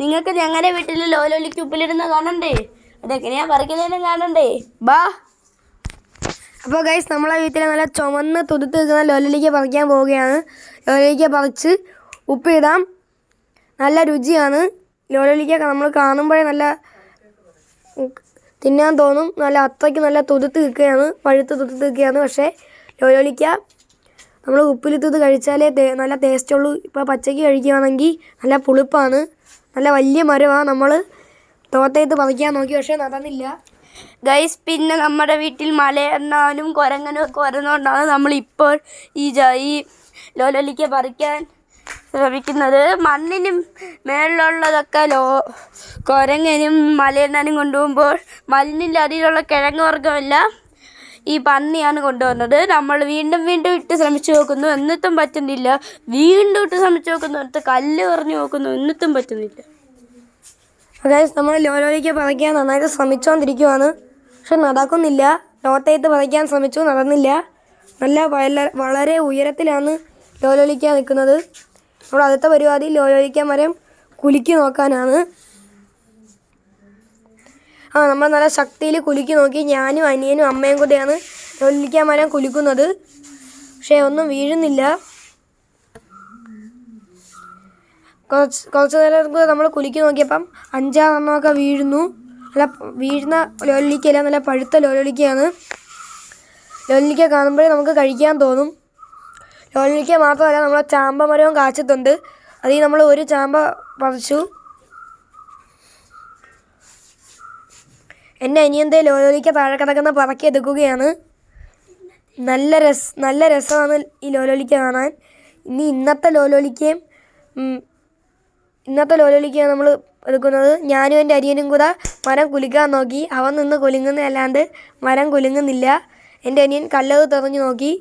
നിങ്ങൾക്ക് ഞങ്ങളുടെ വീട്ടിൽ ലോലോലിക്ക് ഉപ്പിലിടുന്ന കാണണ്ടേ? അതെങ്ങനെയാ പറിക്കുന്നതിനും കാണണ്ടേ? ബാ. അപ്പോൾ ഗൈസ് നമ്മളെ വീട്ടിൽ നല്ല ചുമന്ന് തുടുത്ത് നിൽക്കുന്ന ലോലലിക്ക പറിക്കാൻ പോവുകയാണ്. ലോലലിക്ക പറിച്ച് ഉപ്പിടാം. നല്ല രുചിയാണ്. ലോലലിക്ക നമ്മൾ കാണുമ്പോഴേ നല്ല തിന്നാൻ തോന്നും. നല്ല അത്രയ്ക്ക് നല്ല തുടുത്ത് നിൽക്കുകയാണ്. പഴുത്ത് തുടുത്ത് നിൽക്കുകയാണ്. പക്ഷേ ലോലോലിക്ക നമ്മൾ ഉപ്പിലിത്തത് കഴിച്ചാലേ നല്ല ടേസ്റ്റുള്ളൂ ഇപ്പോൾ പച്ചയ്ക്ക് കഴിക്കുകയാണെങ്കിൽ നല്ല പുളിപ്പാണ്. നല്ല വലിയ മരമാണ് നമ്മൾ തോട്ടയത്ത് പതിക്കാൻ നോക്കി പക്ഷേ നടന്നില്ല. ഗൈസ് പിന്നെ നമ്മുടെ വീട്ടിൽ മലയെണ്ണാനും കുരങ്ങനും ഒക്കെ വരുന്നതുകൊണ്ടാണ് നമ്മളിപ്പോൾ ഈ ഈ ലോലൊലിക്ക പറിക്കാൻ ശ്രമിക്കുന്നത്. മണ്ണിനും മേളിലുള്ളതൊക്കെ ലോ കുരങ്ങനും മലയെണ്ണാനും കൊണ്ടുപോകുമ്പോൾ മണ്ണിന്റെ അടിയിലുള്ള കിഴങ്ങ് വർഗമെല്ലാം ഈ പന്നിയാണ് കൊണ്ടുവന്നത്. നമ്മൾ വീണ്ടും വീണ്ടും ഇട്ട് ശ്രമിച്ചു നോക്കുന്നു. എന്നിട്ടും പറ്റുന്നില്ല. വീണ്ടും ഇട്ട് ശ്രമിച്ചു നോക്കുന്നു. എന്നിട്ട് കല്ല് എറിഞ്ഞു നോക്കുന്നു. എന്നിട്ടും പറ്റുന്നില്ല. അതായത് നമ്മൾ ലോലോലിക്ക പറിക്കാൻ നന്നായിട്ട് ശ്രമിച്ചുകൊണ്ടിരിക്കുവാണ് പക്ഷെ നടക്കുന്നില്ല. ലോട്ടയത്ത് പറിക്കാൻ ശ്രമിച്ചു. നടന്നില്ല. നല്ല വളരെ ഉയരത്തിലാണ് ലോലോലിക്ക നിൽക്കുന്നത്. നമ്മൾ അടുത്ത പരിപാടി ലോലോലിക്ക മരം കുലുക്കി നോക്കാനാണ്. ആ നമ്മൾ നല്ല ശക്തിയിൽ കുലുക്കി നോക്കി ഞാനും അനിയനും അമ്മയും കൂടെയാണ് നെല്ലിക്കാൻ മരം കുലുക്കുന്നത്. പക്ഷേ ഒന്നും വീഴുന്നില്ല. കുറച്ച് കുറച്ച് നേരം കൂടെ നമ്മൾ കുലുക്കി നോക്കിയപ്പം അഞ്ചാറെണ്ണമൊക്കെ വീഴുന്നു. നല്ല വീഴുന്ന ലോലിക്കല്ല നല്ല പഴുത്ത ലോലിക്കയാണ്. ലോലിക്ക കാണുമ്പോഴേ നമുക്ക് കഴിക്കാൻ തോന്നും. ലോലിക്ക മാത്രമല്ല നമ്മളെ ചാമ്പ മരവും കാച്ചിട്ടുണ്ട്. അതിൽ നമ്മൾ ഒരു ചാമ്പ പറിച്ചു. എന്റെ അനിയന്തേ ലോലോലിക്ക താഴെ കിടക്കുന്ന പറക്കി എടുക്കുകയാണ്. നല്ല രസ നല്ല രസമാണ് ഈ ലോലോലിക്ക കാണാൻ. ഇനി ഇന്നത്തെ ലോലോലിക്കയും ഇന്നത്തെ ലോലോലിക്കയാണ് നമ്മൾ എടുക്കുന്നത്. ഞാനും എന്റെ അരിയനും കൂടെ മരം കുലുക്കാൻ നോക്കി. അവൻ നിന്ന് കുലുങ്ങുന്നതല്ലാണ്ട് മരം കുലുങ്ങുന്നില്ല. എന്റെ അനിയൻ കല്ലത് തെറിഞ്ഞു നോക്കി.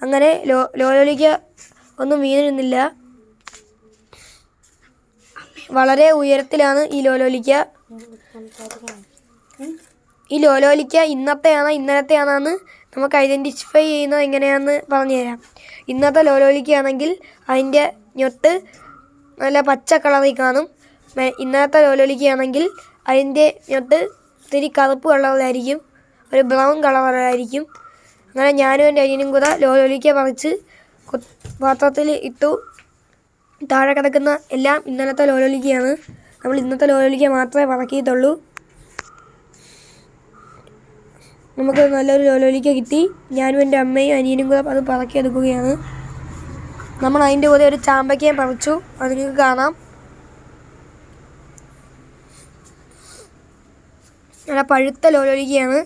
അങ്ങനെ ലോ ലോലോലിക്ക ഒന്നും വീണിരുന്നില്ല. വളരെ ഉയരത്തിലാണ് ഈ ലോലോലിക്ക. ഈ ലോലോലിക്ക ഇന്നത്തെയാണോ ഇന്നലത്തെയാണെന്ന് നമുക്ക് ഐഡന്റിഫൈ ചെയ്യുന്നത് എങ്ങനെയാണെന്ന് പറഞ്ഞു തരാം ഇന്നത്തെ ലോലോലിക്കയാണെങ്കിൽ അതിന്റെ ഞൊട്ട് നല്ല പച്ച കളറിൽ കാണും. ഇന്നത്തെ ലോലോലിക്കയാണെങ്കിൽ അതിന്റെ ഞൊട്ട് ഇത്തിരി കറുപ്പ് കളറിലായിരിക്കും ഒരു ബ്രൗൺ കളറിലായിരിക്കും അങ്ങനെ ഞാനും എന്റെ അനിയനും കൂടെ ലോലോലിക്ക പറിച്ച് പാത്രത്തിൽ ഇട്ടു. താഴെ കിടക്കുന്ന എല്ലാം ഇന്നലത്തെ ലോലോലിക്കയാണ്. നമ്മൾ ഇന്നത്തെ ലോലോലിക്ക മാത്രമേ പറക്കിയിട്ടുള്ളൂ നമുക്ക് നല്ലൊരു ലോലോലിക്ക കിട്ടി. ഞാനും എന്റെ അമ്മയും അനിയനും കൂടെ അത് പറക്കിയെടുക്കുകയാണ് നമ്മൾ അതിന്റെ കൂടെ ഒരു ചാമ്പയ്ക്കയും പറിച്ചു. അത് നിങ്ങൾക്ക് കാണാം. നല്ല പഴുത്ത ലോലോലിക്കയാണ്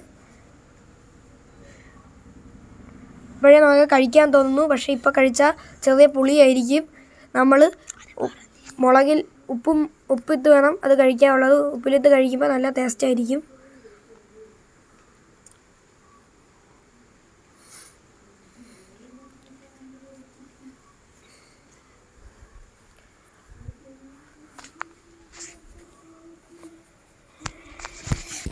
ഇപ്പോഴേ നമുക്ക് കഴിക്കാൻ തോന്നുന്നു. പക്ഷേ ഇപ്പോൾ കഴിച്ചാൽ ചെറിയ പുളിയായിരിക്കും. നമ്മൾ മുളകിൽ ഉപ്പും ഉപ്പിട്ട് വേണം അത് കഴിക്കാനുള്ളത്. ഉപ്പിലിട്ട് കഴിക്കുമ്പോൾ നല്ല ടേസ്റ്റ് ആയിരിക്കും.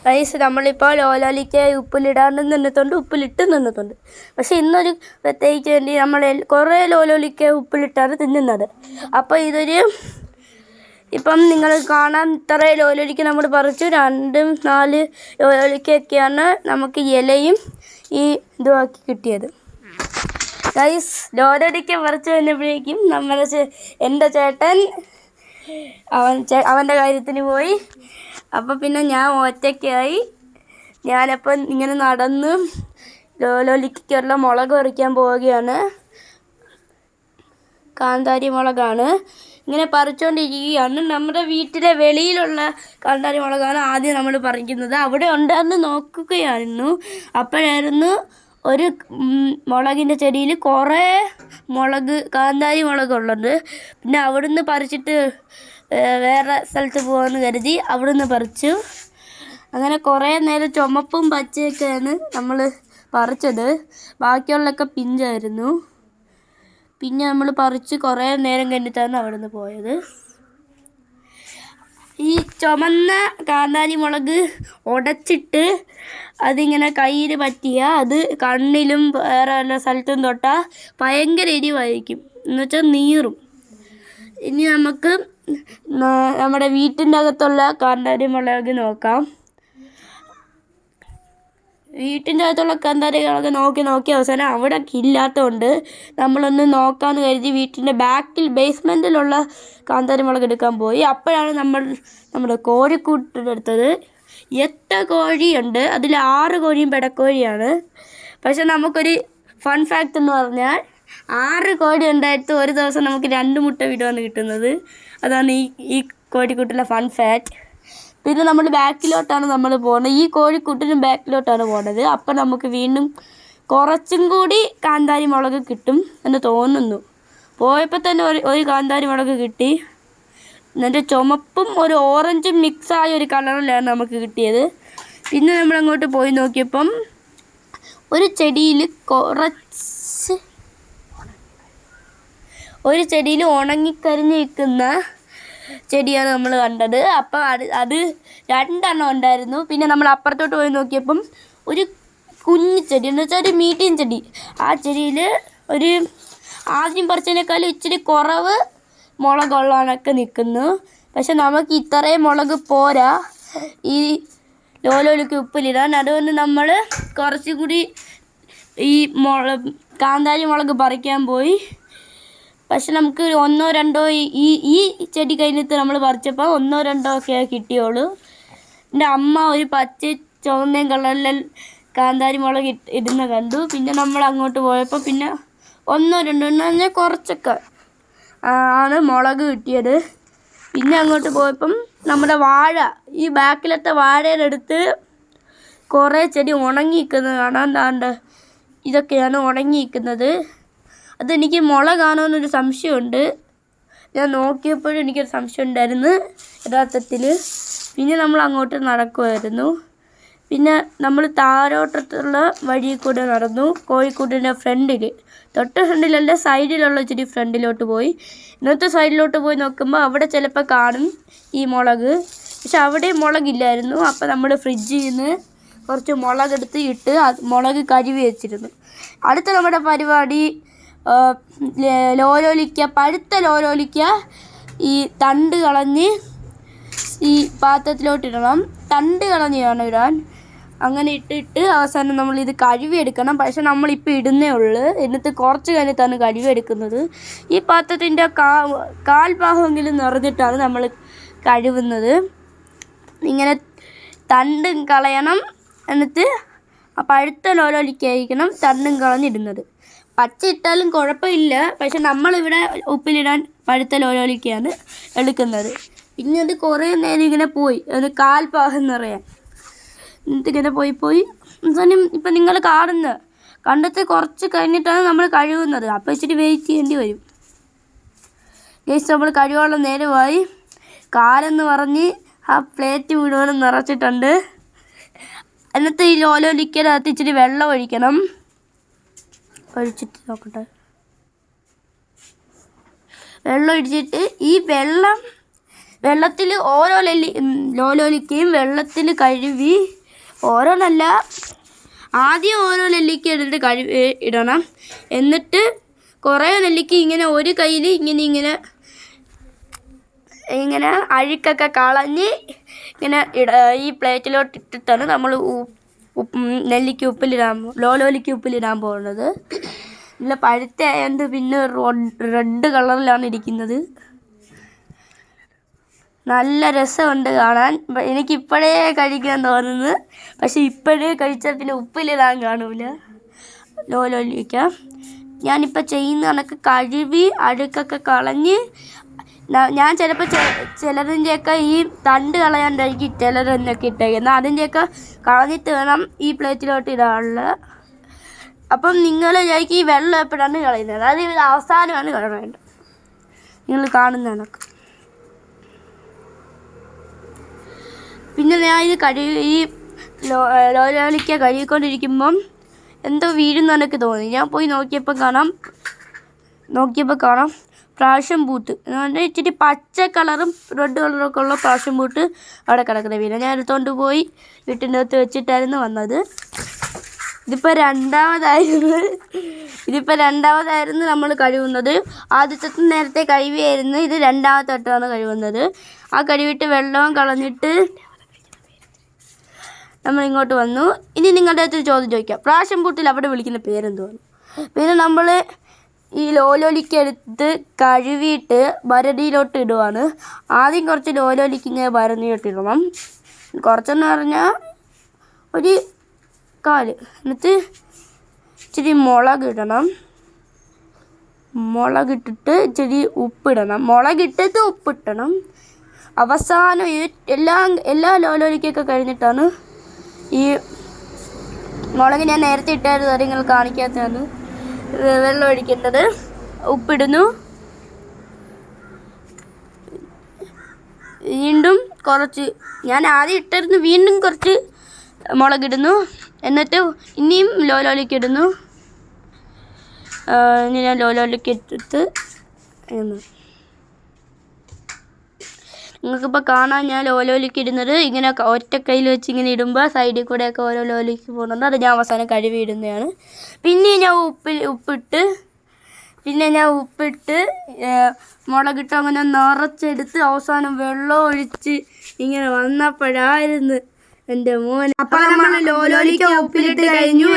റൈസ് നമ്മളിപ്പോൾ ലോലോലിക്ക് ഉപ്പിലിടാണ്ട് നിന്നിട്ടുണ്ട് ഉപ്പിലിട്ട് നിന്നിട്ടുണ്ട്. പക്ഷേ ഇന്നൊരു പ്രത്യേകിച്ച് വേണ്ടി നമ്മൾ കുറേ ലോലോലിക്ക ഉപ്പിലിട്ടാണ് തിന്നുന്നത്. അപ്പോൾ ഇതൊരു ഇപ്പം നിങ്ങൾ കാണാൻ ഇത്ര ലോലോലിക്ക നമ്മൾ പറിച്ചു. രണ്ടും നാല് ലോലോലിക്കൊക്കെയാണ് നമുക്ക് ഇലയും ഈ ഇതുമാക്കി കിട്ടിയത്. റൈസ് ലോലോലിക്ക പറിച്ചു കഴിഞ്ഞപ്പോഴേക്കും നമ്മുടെ എന്റെ ചേട്ടൻ അവൻ അവന്റെ കാര്യത്തിന് പോയി. അപ്പോൾ പിന്നെ ഞാൻ ഒറ്റയ്ക്കായി ഞാനപ്പം ഇങ്ങനെ നടന്ന് ലോലോലിക്കുള്ള മുളക് പറിക്കാൻ പോവുകയാണ്. കാന്താരി മുളകാണ്. ഇങ്ങനെ പറിച്ചുകൊണ്ടിരിക്കുകയാണ് നമ്മുടെ വീട്ടിലെ വെളിയിലുള്ള കാന്താരി മുളകാണ് ആദ്യം നമ്മൾ പറിക്കുന്നത്. അവിടെ ഉണ്ടെന്ന് നോക്കുകയായിരുന്നു. അപ്പോഴായിരുന്നു ഒരു മുളകിന്റെ ചെടിയിൽ കുറേ മുളക് കാന്താരി മുളകുള്ളത്. പിന്നെ അവിടുന്ന് പറിച്ചിട്ട് വേറെ സ്ഥലത്ത് പോകാമെന്ന് കരുതി അവിടുന്ന് പറിച്ചു. അങ്ങനെ കുറേ നേരം ചുമപ്പും പച്ചയൊക്കെയാണ് നമ്മൾ പറിച്ചത്. ബാക്കിയുള്ളതൊക്കെ പിഞ്ചായിരുന്നു. പിന്നെ നമ്മൾ പറിച്ച് കുറേ നേരം കഴിഞ്ഞിട്ടാണ് അവിടെ നിന്ന് പോയത്. ഈ ചുമന്ന കാന്താരി മുളക് ഉടച്ചിട്ട് അതിങ്ങനെ കയ്യിൽ പറ്റിയ അത് കണ്ണിലും വേറെ വല്ല സ്ഥലത്തും തൊട്ടാൽ ഭയങ്കര എരിവായിരിക്കും. എന്നുവെച്ചാൽ നീറും. ഇനി നമുക്ക് നമ്മുടെ വീട്ടിന്റെ അകത്തുള്ള കാന്താരി മുളക് നോക്കാം. വീട്ടിന്റെ അകത്തുള്ള കാന്താരികളൊക്കെ നോക്കി നോക്കി അവസാനം അവിടെ ഇല്ലാത്തതുകൊണ്ട് നമ്മളൊന്ന് നോക്കാമെന്ന് കരുതി വീട്ടിന്റെ ബാക്കിൽ ബേസ്മെന്റിലുള്ള കാന്താരി മുളക് എടുക്കാൻ പോയി. അപ്പോഴാണ് നമ്മൾ നമ്മുടെ കോഴിക്കൂട്ടിലെടുത്തത് എട്ട് കോഴിയുണ്ട്. അതിൽ ആറ് കോഴിയും പെടക്കോഴിയാണ്. പക്ഷെ നമുക്കൊരു ഫൺ ഫാക്റ്റ് എന്ന് പറഞ്ഞാൽ ആറ് കോടി ഉണ്ടായിട്ട് ഒരു ദിവസം നമുക്ക് രണ്ട് മുട്ട വീടുമാണ് കിട്ടുന്നത്. അതാണ് ഈ ഈ കോഴിക്കുട്ടിലെ ഫൺ ഫാറ്റ് പിന്നെ നമ്മൾ ബാക്കിലോട്ടാണ് നമ്മൾ പോകുന്നത്. ഈ കോഴിക്കൂട്ടിനും ബാക്കിലോട്ടാണ് പോകുന്നത്. അപ്പം നമുക്ക് വീണ്ടും കുറച്ചും കൂടി കാന്താരി മുളക് കിട്ടും എന്ന് തോന്നുന്നു. പോയപ്പോൾ തന്നെ ഒരു ഒരു കാന്താരി മുളക് കിട്ടി. എന്നിട്ട് ചുമപ്പും ഒരു ഓറഞ്ചും മിക്സായ ഒരു കളറിലാണ് നമുക്ക് കിട്ടിയത്. പിന്നെ നമ്മൾ അങ്ങോട്ട് പോയി നോക്കിയപ്പം ഒരു ചെടിയിൽ കുറച്ച് ഒരു ചെടിയിൽ ഉണങ്ങിക്കരിഞ്ഞ് നിൽക്കുന്ന ചെടിയാണ് നമ്മൾ കണ്ടത്. അപ്പം അത് അത് രണ്ടെണ്ണം ഉണ്ടായിരുന്നു. പിന്നെ നമ്മൾ അപ്പുറത്തോട്ട് പോയി നോക്കിയപ്പം ഒരു കുഞ്ഞു ചെടി എന്ന് വെച്ചാൽ ഒരു മീഡിയം ചെടി. ആ ചെടിയിൽ ഒരു ആദ്യം പറിച്ചതിനേക്കാളും ഇച്ചിരി കുറവ് മുളകുള്ളതൊക്കെ നിൽക്കുന്നു. പക്ഷെ നമുക്ക് ഇത്രയും മുളക് പോരാ. ഈ ലോലോലിക്ക് ഉപ്പിലിടാൻ. അതുകൊണ്ട് നമ്മൾ കുറച്ചും കൂടി ഈ മുളക് കാന്താരി മുളക് പറിക്കാൻ പോയി. പക്ഷെ നമുക്ക് ഒന്നോ രണ്ടോ ഈ- ഈ ചെടി കഴിഞ്ഞിട്ട് നമ്മൾ പറിച്ചപ്പോൾ ഒന്നോ രണ്ടോ ഒക്കെ കിട്ടിയുള്ളൂ എന്റെ അമ്മ ഒരു പച്ച ചുവന്നയും കളറിലെ കാന്താരി മുളക് ഇടുന്ന കണ്ടു. പിന്നെ നമ്മൾ അങ്ങോട്ട് പോയപ്പോൾ പിന്നെ ഒന്നോ രണ്ടോ എന്ന് പറഞ്ഞാൽ കുറച്ചൊക്കെ ആണ് മുളക് കിട്ടിയത്. പിന്നെ അങ്ങോട്ട് പോയപ്പം നമ്മുടെ വാഴ ഈ ബാക്കിലത്തെ വാഴയുടെ കുറേ ചെടി ഉണങ്ങി നിൽക്കുന്നത് കാണാൻ താണ്ട് ഇതൊക്കെയാണ് ഉണങ്ങി നിൽക്കുന്നത് അതെനിക്ക് മുളകാണോ എന്നൊരു സംശയമുണ്ട്. ഞാൻ നോക്കിയപ്പോഴും എനിക്കൊരു സംശയം ഉണ്ടായിരുന്നു യഥാർത്ഥത്തിൽ പിന്നെ നമ്മൾ അങ്ങോട്ട് നടക്കുമായിരുന്നു പിന്നെ നമ്മൾ താരോട്ടത്തുള്ള വഴി കൂടെ നടന്നു. കോഴിക്കോടിന്റെ ഫ്രണ്ടിൽ തൊട്ട് ഫ്രണ്ടിലല്ല സൈഡിലുള്ള ഇച്ചിരി ഫ്രണ്ടിലോട്ട് പോയി. ഇന്നത്തെ സൈഡിലോട്ട് പോയി നോക്കുമ്പോൾ അവിടെ ചിലപ്പോൾ കാണും ഈ മുളക്. പക്ഷെ അവിടെ മുളകില്ലായിരുന്നു. അപ്പോൾ നമ്മൾ ഫ്രിഡ്ജിൽ നിന്ന് കുറച്ച് മുളകെടുത്ത് ഇട്ട് മുളക് കരുവി വെച്ചിരുന്നു. അടുത്ത നമ്മുടെ പരിപാടി ലോലോലിക്ക പഴുത്ത ലോലോലിക്ക ഈ തണ്ട് കളഞ്ഞ് ഈ പാത്രത്തിലോട്ട് ഇടണം തണ്ട് കളഞ്ഞ് വേണം ഇടാൻ അങ്ങനെ ഇട്ടിട്ട് അവസാനം നമ്മൾ ഇത് കഴുകി എടുക്കണം. പക്ഷെ നമ്മളിപ്പോൾ ഇടുന്നേ ഉള്ളൂ. എന്നിട്ട് കുറച്ച് കഴിഞ്ഞിട്ടാണ് കഴുകി എടുക്കുന്നത്. ഈ പാത്രത്തിന്റെ കാ കാൽഭാഗമെങ്കിലും നിറഞ്ഞിട്ടാണ് നമ്മൾ കഴുകുന്നത്. ഇങ്ങനെ തണ്ടും കളയണം. എന്നിട്ട് പഴുത്ത ലോലോലിക്കായിരിക്കണം തണ്ടും കളഞ്ഞിടുന്നത്. പച്ച ഇട്ടാലും കുഴപ്പമില്ല. പക്ഷെ നമ്മളിവിടെ ഉപ്പിലിടാൻ പഴുത്ത ലോലോലിക്കയാണ് എടുക്കുന്നത്. പിന്നെ അത് കുറേ നേരം ഇങ്ങനെ പോയി. അത് കാൽ പാകം നിറയാൻ എന്നിട്ട് ഇങ്ങനെ പോയി പോയി. അവസാനം ഇപ്പം നിങ്ങൾ കാണുന്നത് കണ്ടത്തെ കുറച്ച് കഴിഞ്ഞിട്ടാണ് നമ്മൾ കഴുകുന്നത്. അപ്പോൾ ഇച്ചിരി വെയിറ്റ് ചെയ്യേണ്ടി വരും. ഗേസ് നമ്മൾ കഴിവുള്ള നേരമായി. കാലെന്ന് പറഞ്ഞ് ആ പ്ലേറ്റ് മുഴുവനും നിറച്ചിട്ടുണ്ട്. എന്നിട്ട് ഈ ലോലോലിക്കകത്ത് ഇച്ചിരി വെള്ളം ഒഴിക്കണം. ഒഴിച്ചിട്ട് നോക്കട്ടെ. വെള്ളം ഒഴിച്ചിട്ട് ഈ വെള്ളം വെള്ളത്തിൽ ഓരോ ലലി ലോലോലിക്കയും വെള്ളത്തിൽ കഴുകി ഓരോന്നല്ല ആദ്യം ഓരോ നെല്ലിക്ക എടുത്തിട്ട് കഴുകി ഇടണം. എന്നിട്ട് കുറേ നെല്ലിക്ക ഇങ്ങനെ ഒരു കയ്യിൽ ഇങ്ങനെ ഇങ്ങനെ ഇങ്ങനെ അഴുക്കൊക്കെ കളഞ്ഞ് ഇങ്ങനെ ഇട ഈ പ്ലേറ്റിലോട്ട് ഇട്ടിട്ടാണ് നമ്മൾ നെല്ലിക്ക ഉപ്പിലിടാൻ ലോലോലിക്ക് ഉപ്പിലിടാൻ പോകുന്നത്. നല്ല പഴുത്ത ആയതുകൊണ്ട് പിന്നെ റെഡ് കളറിലാണ് ഇരിക്കുന്നത്. നല്ല രസമുണ്ട് കാണാൻ. എനിക്ക് എനിക്കിപ്പോഴേ കഴിക്കാൻ തോന്നുന്നു. പക്ഷെ ഇപ്പോഴേ കഴിച്ചാൽ പിന്നെ ഉപ്പിലിടാൻ കാണൂല. ലോലോലിക്ക. ഞാനിപ്പോൾ ചെയ്യുന്ന കണക്ക് കഴുകി അഴുക്കൊക്കെ കളഞ്ഞ് ഞാൻ ചിലപ്പോൾ ചിലതിന്റെയൊക്കെ ഈ തണ്ട് കളയാണ്ടായിരിക്കും ചിലതെന്നൊക്കെ ഇട്ടേക്കുന്നത് അതിന്റെയൊക്കെ കളഞ്ഞിട്ട് വേണം ഈ പ്ലേറ്റിലോട്ട് ഇടാനുള്ളത് അപ്പം നിങ്ങൾ വിചാരിക്കും ഈ വെള്ളം എപ്പോഴാണ് കളയുന്നത്? അത് ഇത് അവസാനമാണ് കളയേണ്ടത്. നിങ്ങൾ കാണുന്നതൊക്കെ. പിന്നെ ഞാൻ ഇത് കഴുകി ഈ ലോലോലിക്ക കഴുകിക്കൊണ്ടിരിക്കുമ്പം എന്തോ വീഴുന്ന തോന്നി. ഞാൻ പോയി നോക്കിയപ്പോൾ കാണാം. നോക്കിയപ്പോൾ കാണാം. പ്രാഷൻ പൂത്ത്. എന്ന് പറഞ്ഞാൽ ഇച്ചിരി പച്ച കളറും റെഡ് കളറൊക്കെ ഉള്ള പ്രാവശ്യം പൂട്ട് അവിടെ കിടക്കുന്നത്. പിന്നെ ഞാൻ എടുത്തുകൊണ്ട് പോയി വീട്ടിന്റെ അകത്ത് വെച്ചിട്ടായിരുന്നു വന്നത്. ഇതിപ്പോൾ രണ്ടാമതായിരുന്നു. ഇതിപ്പോൾ രണ്ടാമതായിരുന്നു നമ്മൾ കഴുകുന്നത്. ആദ്യത്തെ നേരത്തെ കഴുകിയായിരുന്നു. ഇത് രണ്ടാമത്തെ വട്ടമാണ് കഴുകുന്നത്. ആ കഴുകിയിട്ട് വെള്ളവും കളഞ്ഞിട്ട് നമ്മൾ ഇങ്ങോട്ട് വന്നു. ഇനി നിങ്ങളുടെ അടുത്ത് ചോദ്യം ചോദിക്കാം. പ്രാവശ്യം പൂട്ടിൽ അവിടെ വിളിക്കുന്ന പേരെന്തുവാണ് പിന്നെ നമ്മൾ ഈ ലോലോലിക്കെടുത്ത് കഴുകിയിട്ട് ഭരണിയിലോട്ട് ഇടുവാണ് ആദ്യം കുറച്ച് ലോലോലിക്ക ഇങ്ങനെ ഭരണിയിലോട്ട് ഇടണം കുറച്ചെന്ന് പറഞ്ഞാൽ ഒരു കാൽ. എന്നിട്ട് ഇച്ചിരി മുളക് ഇടണം മുളകിട്ടിട്ട് ഇച്ചിരി ഉപ്പിടണം. മുളകിട്ടിട്ട് ഉപ്പിട്ടണം. അവസാനം എല്ലാ എല്ലാ ലോലോലിക്കൊക്കെ കഴിഞ്ഞിട്ടാണ് ഈ മുളക് ഞാൻ നേരത്തെ ഇട്ടായിരുന്നു. നിങ്ങൾ കാണിക്കാത്തതാണ്. വെള്ളം ഒഴിക്കേണ്ടത്. ഉപ്പിടുന്നു. വീണ്ടും കുറച്ച് ഞാൻ ആദ്യം ഇട്ടിരുന്നു വീണ്ടും കുറച്ച് മുളകിടുന്നു എന്നിട്ട് ഇനിയും ലോലോലിക്ക് ഇടുന്നു. ഇനി ഞാൻ ലോലോലിക്ക് ഇട്ടിട്ട് നിങ്ങൾക്കിപ്പോൾ കാണാൻ ഞാൻ ലോലോലിക്ക് ഇടുന്നത് ഇങ്ങനെ ഒറ്റ കയ്യിൽ വെച്ച് ഇങ്ങനെ ഇടുമ്പോൾ സൈഡിൽ കൂടെയൊക്കെ ഓരോ ലോലിക്ക് പോകുന്നുണ്ട്. അത് ഞാൻ അവസാനം കഴുകി ഇടുന്നതാണ്. പിന്നെ ഞാൻ ഉപ്പിൽ ഉപ്പിട്ട് പിന്നെ ഞാൻ ഉപ്പിട്ട് മുളകിട്ട് അങ്ങനെ നിറച്ചെടുത്ത് അവസാനം വെള്ളം ഒഴിച്ച് ഇങ്ങനെ വന്നപ്പോഴായിരുന്നു എന്റെ മോൻ. അപ്പോൾ നമ്മൾ ലോലോലിക്ക് ഉപ്പിലിട്ട് കഴിഞ്ഞു.